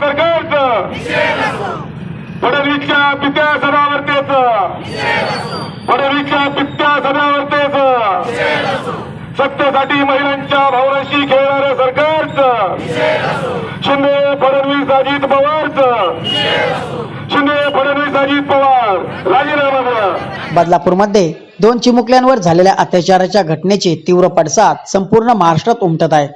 सरकारचं. फडणवीसच्या पित्या सदावर्तेचं फडणवीसच्या पित्या सदावर्तेचं सत्तेसाठी महिलांच्या भावनाशी खेळणाऱ्या सरकारचं. शिंदे फडणवीस अजित पवारचं. शिंदे फडणवीस अजित पवार. राजीनामा बदलापूरमध्ये दोन चिमुकल्यांवर झालेल्या अत्याचाराच्या घटनेचे तीव्र पडसाद संपूर्ण महाराष्ट्रात उमटत आहे.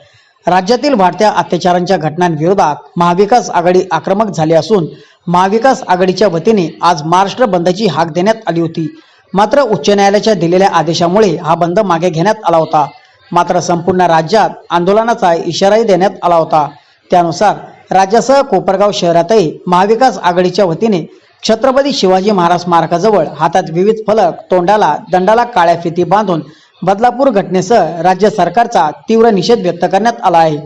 राज्यातील वाढत्या अत्याचारांच्या घटनांविरोधात महाविकास आघाडी आक्रमक झाली असून महाविकास आघाडीच्या वतीने आज महाराष्ट्र बंदची हाक देण्यात आली होती. मात्र उच्च न्यायालयाच्या दिलेल्या आदेशामुळे हा बंद मागे घेण्यात आला होता. मात्र संपूर्ण राज्यात आंदोलनाचा इशाराही देण्यात आला होता. त्यानुसार राज्यासह कोपरगाव शहरातही महाविकास आघाडीच्या वतीने छत्रपती शिवाजी महाराज स्मारकाजवळ हातात विविध फलक तोंडाला दंडाला काळ्या फिती बांधून बदलापूर घटनेसह राज्य सरकारचा तीव्र निषेध व्यक्त करण्यात आला आहे.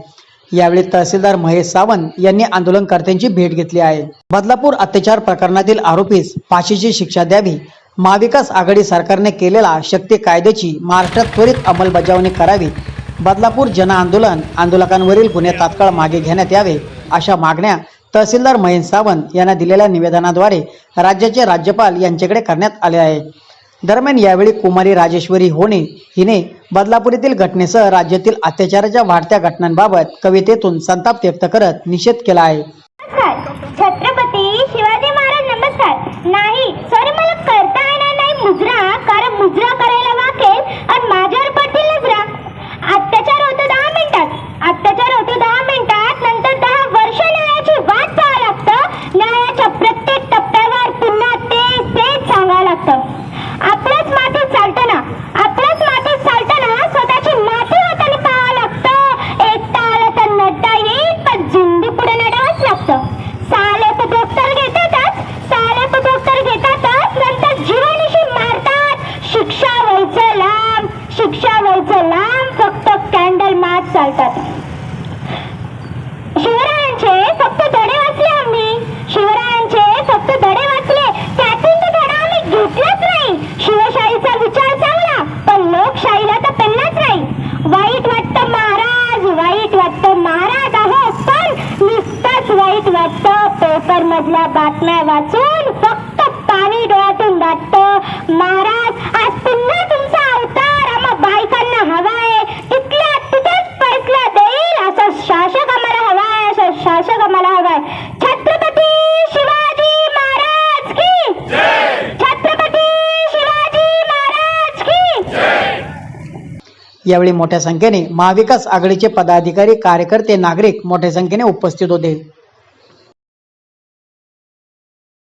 यावेळी तहसीलदार महेश सावंत यांनी आंदोलनकर्त्यांची भेट घेतली आहे. बदलापूर अत्याचार प्रकरणातील आरोपीस फाशीची शिक्षा द्यावी महाविकास आघाडी सरकारने केलेला शक्ती कायद्याची महाराष्ट्रात त्वरित अंमलबजावणी करावी बदलापूर जन आंदोलन आंदोलकांवरील गुन्हे तात्काळ मागे घेण्यात यावे अशा मागण्या तहसीलदार महेश सावंत यांना दिलेल्या निवेदनाद्वारे राज्याचे राज्यपाल यांच्याकडे करण्यात आले आहे दरम्यान यावेळी कुमारी राजेश्वरी होणे हिने बदलापूर येथील घटनेसह राज्यातील अत्याचाराच्या वाढत्या घटनांबाबत कवितेतून संताप व्यक्त करत निषेध केला आहे. चालतात. शिवरायांचे फक्त धडे वाचले आम्ही. शिवरायांचे फक्त धडे वाचले. त्यातून तो धडा आम्ही घेतलाच नाही. शिवशाहीचा विचार चांगला पण लोकशाहीला तर पेललाच नाही. वाईट वाटतं महाराज वाईट वाटतं महाराज आहो पण नुसतंच वाईट वाटतं. पेपर मधल्या बातम्या वाचून फक्त पाणी डोळ्यातून दाटतं महाराज यावेळी मोठ्या संख्येने महाविकास आघाडीचे पदाधिकारी कार्यकर्ते नागरिक मोठ्या संख्येने उपस्थित होते.